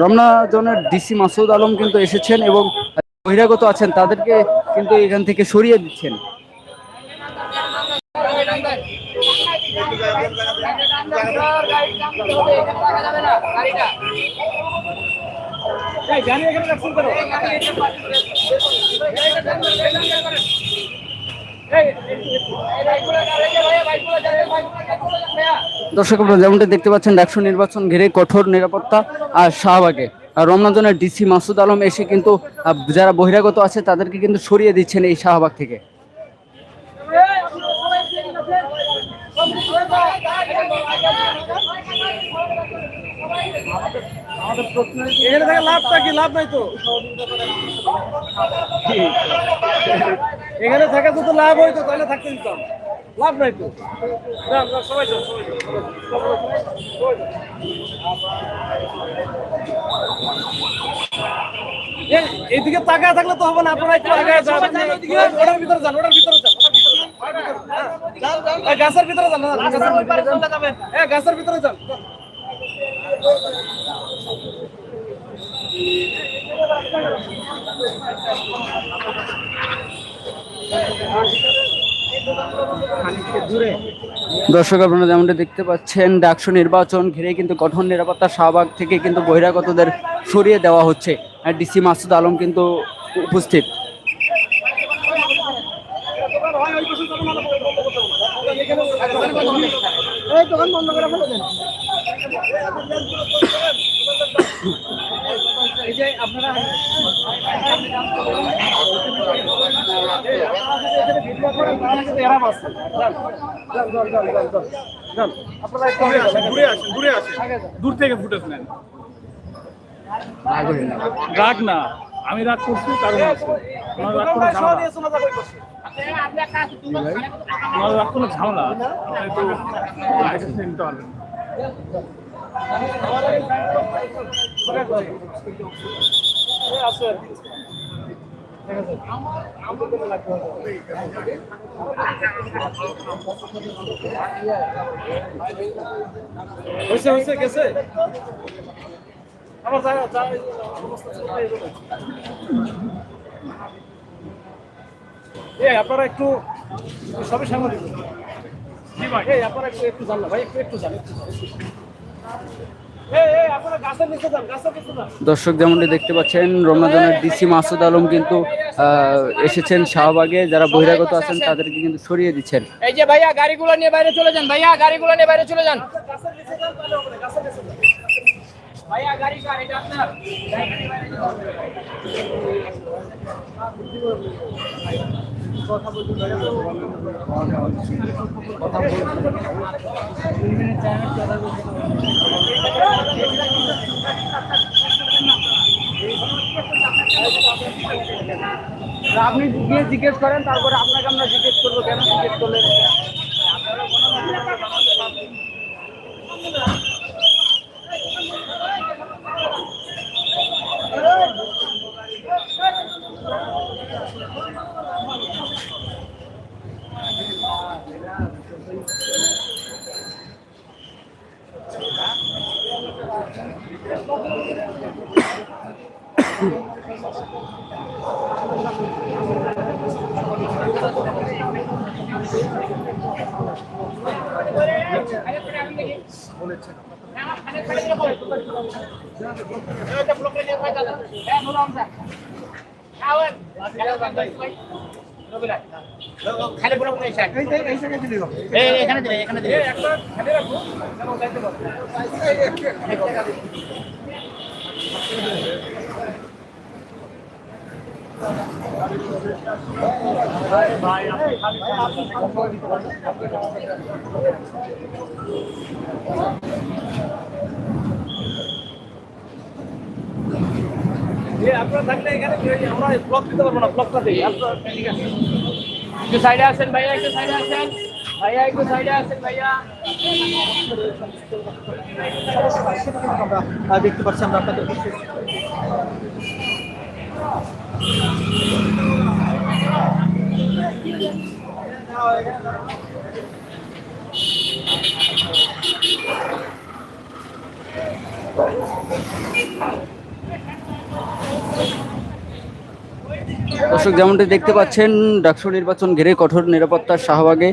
রমনা জোনের ডিসি মাসুদ আলম কিন্তু এসেছেন এবং বহিরাগত আছেন, তাদেরকে কিন্তু এখান থেকে সরিয়ে দিচ্ছেন। দর্শক, আপনারা যেমনটা দেখতে পাচ্ছেন, ডাকসু নির্বাচন ঘিরে কঠোর নিরাপত্তা আর শাহবাগে। রমনাজনের ডিসি মাসুদ আলম এসে কিন্তু যারা বহিরাগত আছে, তাদেরকে কিন্তু সরিয়ে দিচ্ছেন এই শাহবাগ থেকে লাভটা কি? লাভ নাই তো। এখানে থাকা যদি লাভ হইতো তাহলে থাকতে দিতাম। লাভ নাই তো। সবাই এইদিকে তাকায় থাকলে তো হবে না আপনারা একটু আগে যান। ওটার ভিতরে যান ওটার ভিতরে যান হ্যাঁ। গাছের ভিতরে যান। হ্যাঁ গাছের ভিতরে যান। দর্শক, আপনারা যেমনটা দেখতে পাচ্ছেন, ডাকসু নির্বাচন ঘিরে কিন্তু কঠোর নিরাপত্তা শাহবাগ থেকে কিন্তু বহিরাগতদের সরিয়ে দেওয়া হচ্ছে। আর ডিসি মাসুদ আলম কিন্তু উপস্থিত। দোকান বন্ধ করে দূর থেকে ফুটেজ নেন রাগ না, আমি রাগ করছি, কারণ আছে। আমার রাগ কোনো ঝামেলা আমার কোনো ঝামেলা তো হয়েছে হয়েছে গেছে? আমার যা যা অবস্থা। এই আপনারা একটু সবই সাংবাদিক। জি ভাই। এই আপনারা একটু একটু জানলা ভাই একটু একটু জান দর্শক যেমনটি দেখতে পাচ্ছেন রমনাজনের ডিসি মাসুদ আলম কিন্তু এসেছেন শাহবাগে। যারা বহিরাগত আছেন, তাদেরকে কিন্তু সরিয়ে দিচ্ছেন। এই যে ভাইয়া, গাড়িগুলো নিয়ে বাইরে চলে যান। ভাইয়া, গাড়িগুলো নিয়ে বাইরে চলে যান। ভাইয়া, গাড়ি আপনি গিয়ে জিজ্ঞেস করেন তারপরে আপনাকে আমরা জিজ্ঞেস করব কেন জিজ্ঞেস করলেন এখানে দিলে এখানে দিলে। একটা খালি রাখব আপনারা থাকলে এখানে আমরা ব্লক দিতে পারব না ব্লকটা দিই। সাইডে আসেন ভাইয়া, একটু সাইডে আসেন। ভাইয়া, একটু সাইডে আসেন ভাইয়া। দেখতে পাচ্ছি আমরা আপনাদের দর্শক, যেমনটি দেখতে পাচ্ছেন, ডাকসু নির্বাচন ঘিরে কঠোর নিরাপত্তার শাহবাগে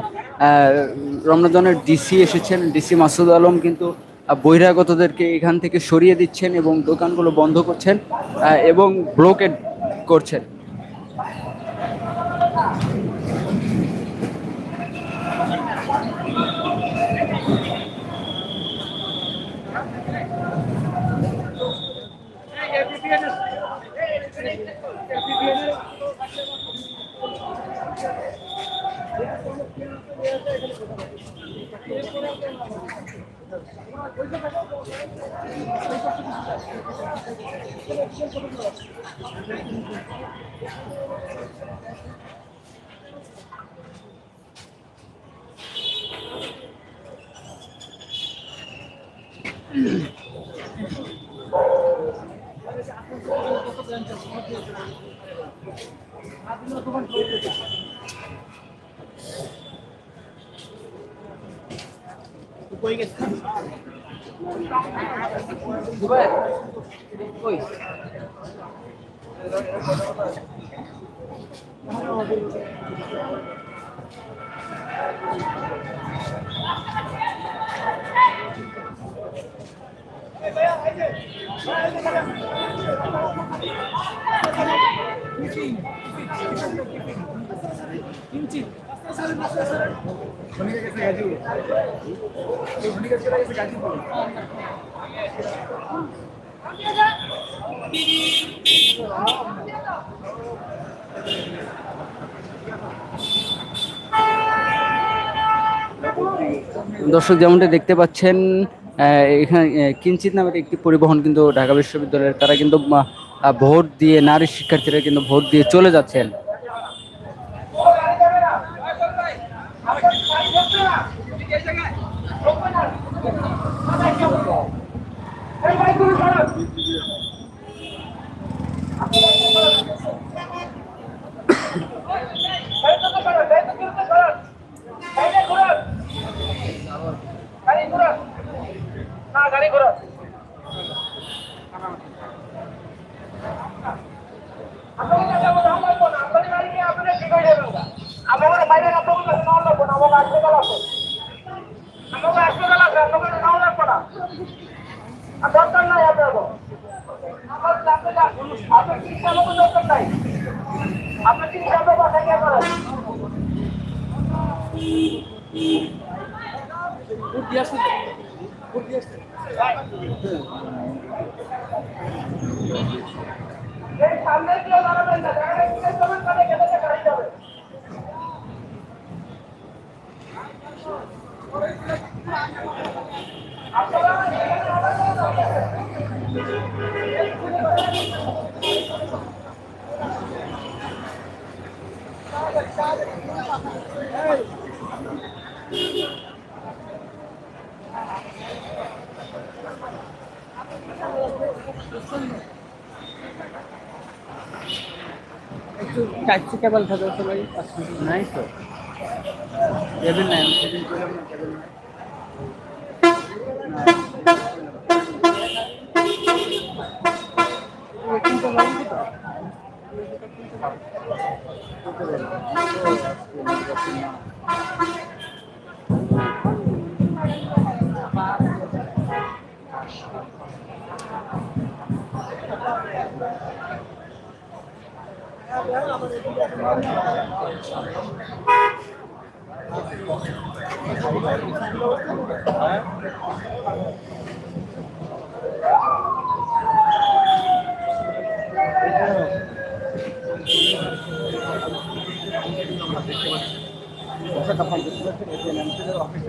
রমনাজনের ডিসি এসেছেন ডিসি মাসুদ আলম কিন্তু বহিরাগতদেরকে এখান থেকে সরিয়ে দিচ্ছেন এবং দোকানগুলো বন্ধ করছেন এবং ব্লকেড করছেন। Going at কিঞ্চিত দর্শক যেমনটি দেখতে পাচ্ছেন এখানে কিঞ্চিত নামের একটি পরিবহন কিন্তু ঢাকা বিশ্ববিদ্যালয়ের, তারা কিন্তু ভোট দিয়ে নারী শিক্ষার্থীরা কিন্তু ভোট দিয়ে চলে যাচ্ছেন। এই সামনে কেউ দাঁড়াবেন না যারা চিকিৎসা করবেন তাদের খেতে গাড়ি যাবে একটু টাইপসি কেবল থাকে সবাই নাই তো। কেবিল নাই সেদিন বললাম না কেবিল নাই।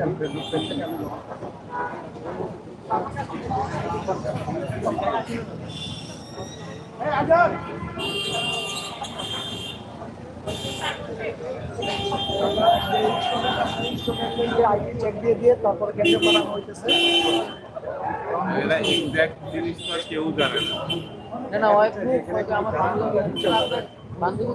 না না না ওই আমার বান্ধবী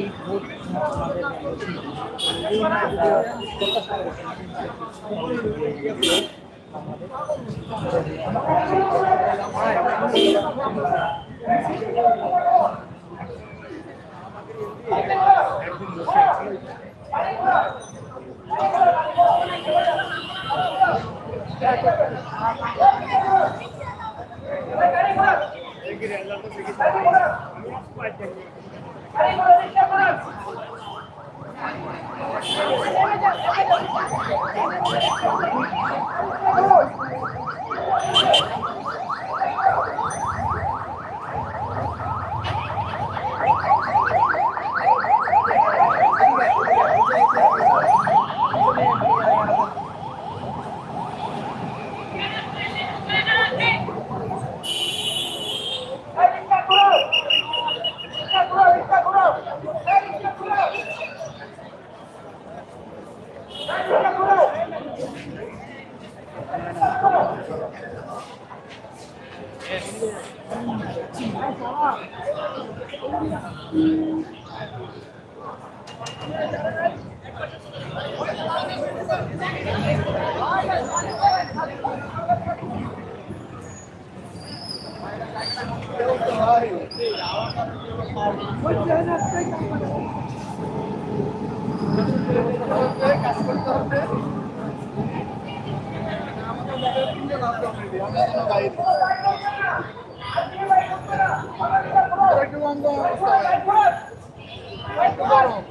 এই ভোট আমাদের এই না প্রত্যাশা করেছেন Thank you. Oh, my God. কাজ করতে হবে আমাদের গাড়ি হ্যাঁ, হ্যাঁ।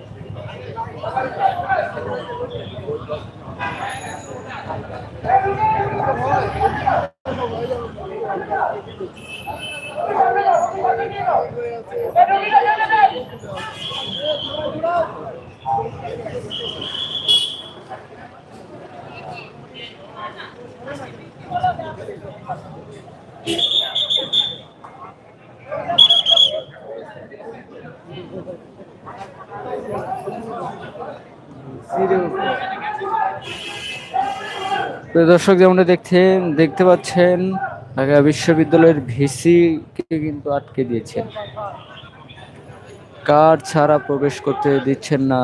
তো দর্শক যেমনটা দেখছেন, দেখতে পাচ্ছেন, ঢাকা বিশ্ববিদ্যালয়ের ভিসি কে কিন্তু আটকে দিয়েছেন। কার ছাড়া প্রবেশ করতে দিচ্ছেন না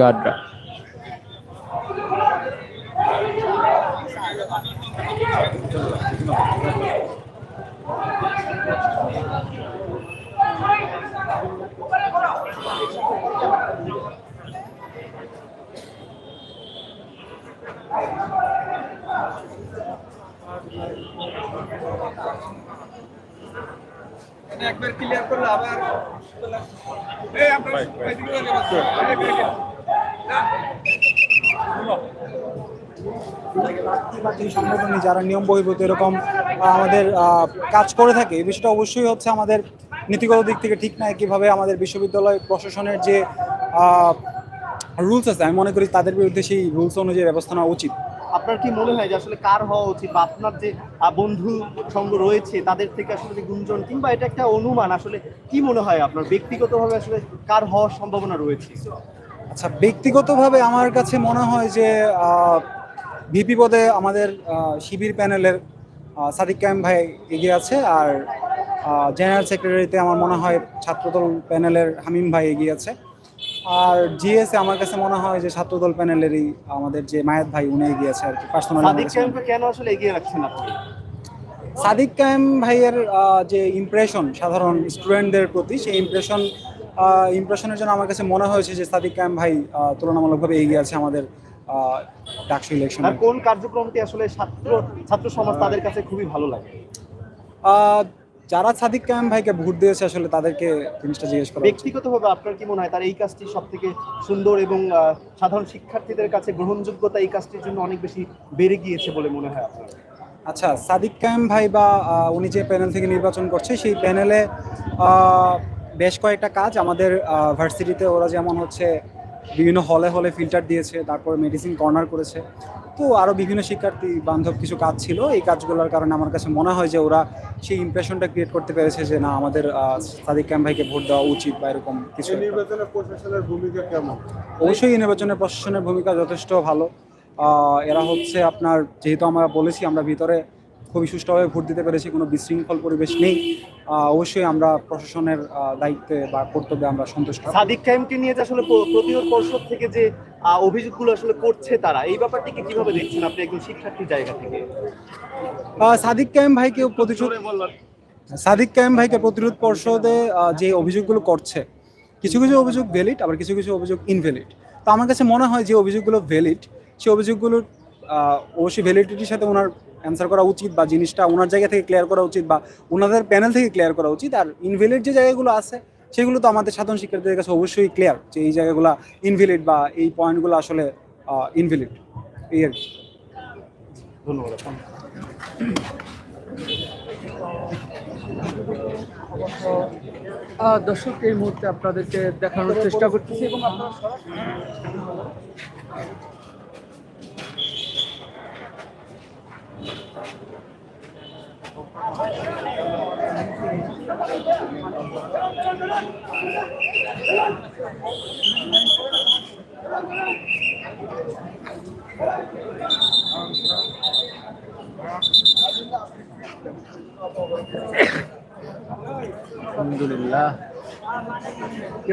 গার্ডরা একবার ক্লিয়ার করলে আবার এই আপনার এদিকে আগে বাস। বাকি যারা নিয়ম বহির্ভূত এরকম আমাদের কাজ করে থাকে, এই বিষয়টা অবশ্যই হচ্ছে আমাদের নীতিগত দিক থেকে ঠিক নয় কীভাবে আমাদের বিশ্ববিদ্যালয় প্রশাসনের যে রুলস আছে, আমি মনে করি তাদের বিরুদ্ধে সেই রুলস অনুযায়ী ব্যবস্থা নেওয়া উচিত। আপনার কি মনে হয় যে আসলে কার হওয়া উচিত বা আপনার যে বন্ধু সঙ্গ রয়েছে, তাদের থেকে আসলে গুঞ্জন কিংবা এটা একটা অনুমান, আসলে কি মনে হয় আপনার? ব্যক্তিগতভাবে আসলে কার হওয়ার সম্ভাবনা রয়েছে? আচ্ছা ব্যক্তিগতভাবে আমার কাছে মনে হয় যে ভিপি পদে আমাদের শিবির প্যানেলের সাদিক কায়েম ভাই এগিয়ে আছে আর জেনারেল সেক্রেটারিতে আমার মনে হয় ছাত্রদল প্যানেলের হামিম ভাই এগিয়ে আছে। আর জিএসে আমার কাছে মনে হয় যে ছাত্রদল প্যানেলেরই আমাদের যে মায়াত ভাই উনি এগিয়ে আছে আর কি সাদিক পার্সোনালি কেন আসলে এগিয়ে রাখছেন আপনি সাদিক কায়েম ভাইয়ের যে ইমপ্রেশন সাধারণ স্টুডেন্টদের প্রতি সেই ইমপ্রেশন ইমপ্রেশনের জন্য আমার কাছে মনে হয়েছে যে সাদিক কায়েম ভাই তুলনামূলকভাবে এগিয়ে আছে আমাদের ডাকসু ইলেকশনে আর কোন কার্যক্রমটি আসলে ছাত্র ছাত্র সমাজ তাদের কাছে খুবই ভালো লাগে? যারা সাদিক কায়েম ভাইকে ভোট দিয়েছে আসলে তাদেরকে জিনিসটা জিজ্ঞেস করা। ব্যক্তিগতভাবে আপনার কি মনে হয় তার এই কাজটি সব থেকে সুন্দর এবং সাধারণ শিক্ষার্থীদের কাছে গ্রহণযোগ্যতা এই কাজটির জন্য অনেক বেশি বেড়ে গিয়েছে বলে মনে হয় আপনার আচ্ছা সাদিক কায়েম ভাই বা উনি যে প্যানেল থেকে নির্বাচন করছে সেই প্যানেলে বেশ কয়েকটা কাজ আমাদের ভার্সিটিতে ওরা যেমন হচ্ছে বিভিন্ন হলে হলে ফিল্টার দিয়েছে তারপর মেডিসিন কর্নার করেছে তো আরও বিভিন্ন শিক্ষার্থী বান্ধব কিছু কাজ ছিল। এই কাজগুলোর কারণে আমার কাছে মনে হয় যে ওরা সেই ইমপ্রেশনটা ক্রিয়েট করতে পেরেছে যে না আমাদের সাদিক ক্যাম ভাইকে ভোট দেওয়া উচিত বা এরকম কিছু নির্বাচনের নির্বাচনে প্রশাসনের ভূমিকা কেমন? অবশ্যই নির্বাচনের প্রশাসনের ভূমিকা যথেষ্ট ভালো। এরা হচ্ছে আপনার যেহেতু আমরা বলেছি আমরা ভিতরে খুবই সুষ্ঠুভাবে ভোট দিতে পেরেছি কোনো বিশৃঙ্খল পরিবেশ নেই। অবশ্যই আমরা প্রশাসনের দায়িত্বে বা কর্তব্যে আমরা সন্তুষ্ট সাদিক কায়েমকে নিয়ে যে আসলে প্রতিরোধ পর্ষদ থেকে যে অভিযোগগুলো আসলে করছে তারা এই ব্যাপারটিকে কীভাবে দেখছেন আপনি একজন শিক্ষার্থীর জায়গা থেকে? সাদিক কায়েম ভাইকে প্রতিশোধ সাদিক কায়েম ভাইকে প্রতিরোধ পর্ষদে যে অভিযোগগুলো করছে কিছু কিছু অভিযোগ ভ্যালিড আবার কিছু কিছু অভিযোগ ইনভ্যালিড তো আমার কাছে মনে হয় যে অভিযোগগুলো ভ্যালিড সেই অভিযোগগুলোর অবশ্যই ভ্যালিডিটির সাথে ওনার অ্যান্সার করা উচিত বা জিনিসটা ওনার জায়গা থেকে ক্লিয়ার করা উচিত বা ওনাদের প্যানেল থেকে ক্লিয়ার করা উচিত। আর ইনভ্যালিড যে জায়গাগুলো আছে সেগুলো তো আমাদের সাধারণ শিক্ষার্থীদের কাছে অবশ্যই ক্লিয়ার যে এই জায়গাগুলো ইনভ্যালিড বা এই পয়েন্টগুলো আসলে ইনভ্যালিড এই আর কি। ধন্যবাদ। দর্শক এই মুহূর্তে আপনাদেরকে দেখানোর চেষ্টা করতেছি এবং আপনারা আলহামদুলিল্লাহ। কি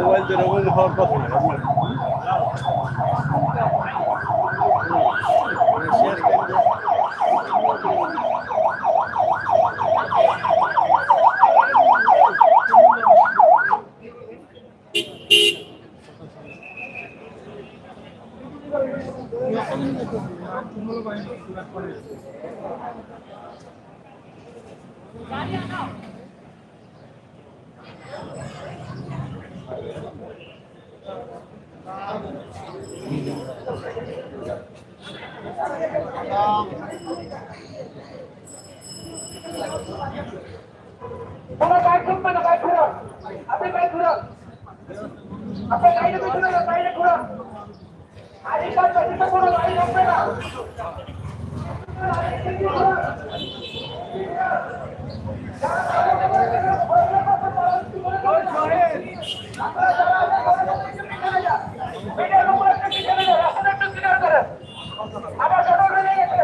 মোবাইল যেরকম হওয়ার কথা না আপনার কোনো বাইক ঢুকবে না বাইক ঘুরান আপনি বাইক ঘুরান আপনি গাড়িতে পেছনে যান বাইরে ঘুরান আইডি কার্ড পেছনে কোনো গাড়ি ঢুকবে না আমার ছোট হয়ে গেছে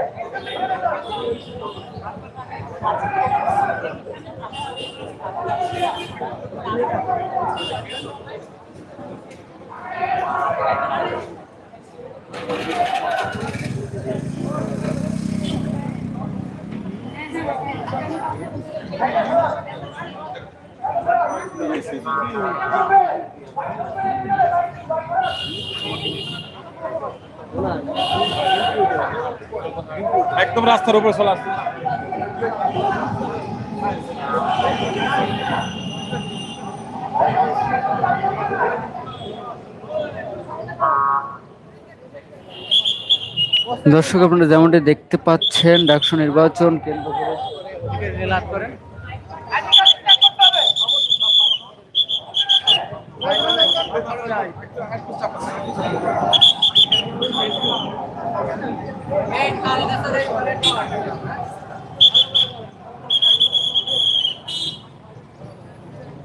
একদম রাস্তার উপর চলে আসছে দর্শক আপনারা যেমনটি দেখতে পাচ্ছেন ডাকসু নির্বাচন কেন্দ্র করে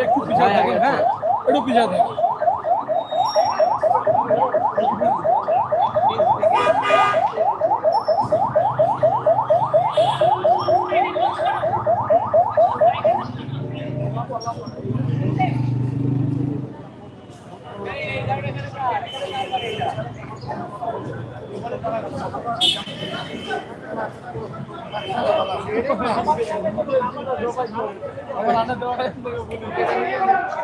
একটু পিছিয়ে থাকেন হ্যাঁ একটু পিছিয়ে থাকেন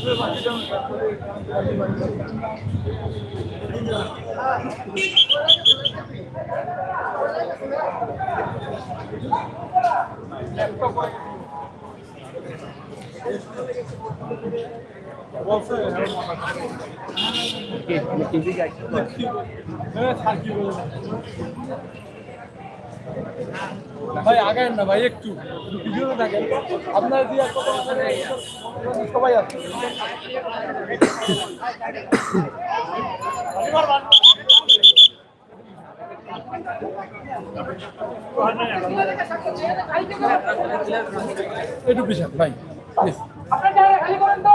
রেলাত করেন যাইও না ভাই আগায় না ভাই, একটু। ভিডিওতে থাকেন। আপনার দিয়ে সবাই আছে? একটু পিছান, ভাই আপনার খালি করেন তো।